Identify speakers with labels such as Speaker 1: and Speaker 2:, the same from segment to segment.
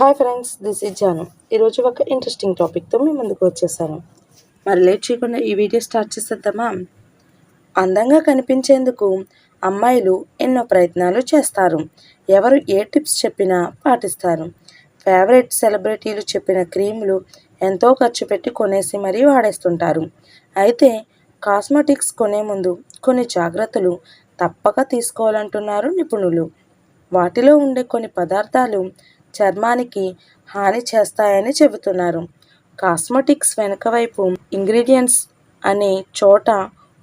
Speaker 1: Hi friends this is Janu. ఈరోజు ఒక interesting టాపిక్తో మీ ముందుకు వచ్చేసాను. మరి లేట్ చేయకుండా ఈ వీడియో స్టార్ట్ చేసేద్దామా? అందంగా కనిపించేందుకు అమ్మాయిలు ఎన్నో ప్రయత్నాలు చేస్తారు. ఎవరు ఏ టిప్స్ చెప్పినా పాటిస్తారు. ఫేవరెట్ సెలబ్రిటీలు చెప్పిన క్రీములు ఎంతో ఖర్చు పెట్టి కొనేసి మరీ వాడేస్తుంటారు. అయితే కాస్మెటిక్స్ కొనే ముందు కొన్ని జాగ్రత్తలు తప్పక తీసుకోవాలంటున్నారు నిపుణులు. వాటిలో ఉండే కొన్ని పదార్థాలు చర్మానికి హాని చేస్తాయని చెబుతున్నారు. కాస్మెటిక్స్ వెనుక వైపు ఇంగ్రీడియంట్స్ అనే చోట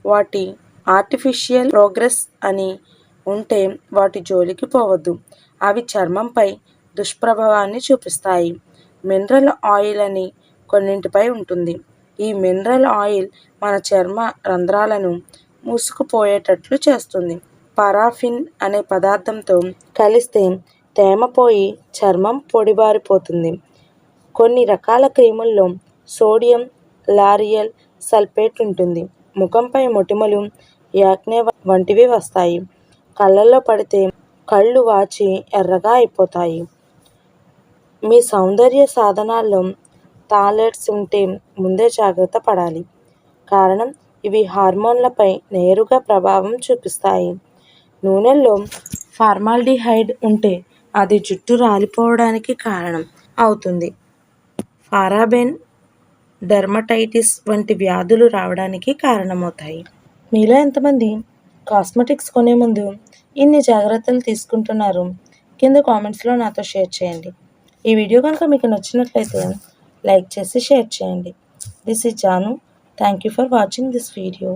Speaker 1: వాటి ఆర్టిఫిషియల్ ప్రోగ్రెస్ అని ఉంటే వాటి జోలికి పోవద్దు. అవి చర్మంపై దుష్ప్రభావాన్ని చూపిస్తాయి. మినరల్ ఆయిల్ అని కొన్నింటిపై ఉంటుంది. ఈ మినరల్ ఆయిల్ మన చర్మ రంధ్రాలను మూసుకుపోయేటట్లు చేస్తుంది. పరాఫిన్ అనే పదార్థంతో కలిస్తే తేమ పోయి చర్మం పొడిబారిపోతుంది. కొన్ని రకాల క్రీముల్లో సోడియం లారియల్ సల్ఫేట్ ఉంటుంది. ముఖంపై మొటిమలు యాక్నే వంటివి వస్తాయి. కళ్ళల్లో పడితే కళ్ళు వాచి ఎర్రగా అయిపోతాయి. మీ సౌందర్య సాధనాల్లో టాలెట్స్ ఉంటే ముందే జాగ్రత్త పడాలి. కారణం ఇవి హార్మోన్లపై నేరుగా ప్రభావం చూపిస్తాయి. నూనెల్లో ఫార్మాల్డిహైడ్ ఉంటే అది జుట్టు రాలిపోవడానికి కారణం అవుతుంది. పారాబెన్ డెర్మటైటిస్ వంటి వ్యాధులు రావడానికి కారణమవుతాయి. మీలో ఎంతమంది కాస్మెటిక్స్ కొనే ముందు ఇన్ని జాగ్రత్తలు తీసుకుంటున్నారు? కింద కామెంట్స్లో నాతో షేర్ చేయండి. ఈ వీడియో కనుక మీకు నచ్చినట్లయితే లైక్ చేసి షేర్ చేయండి. This is Janu. Thank you for watching this video.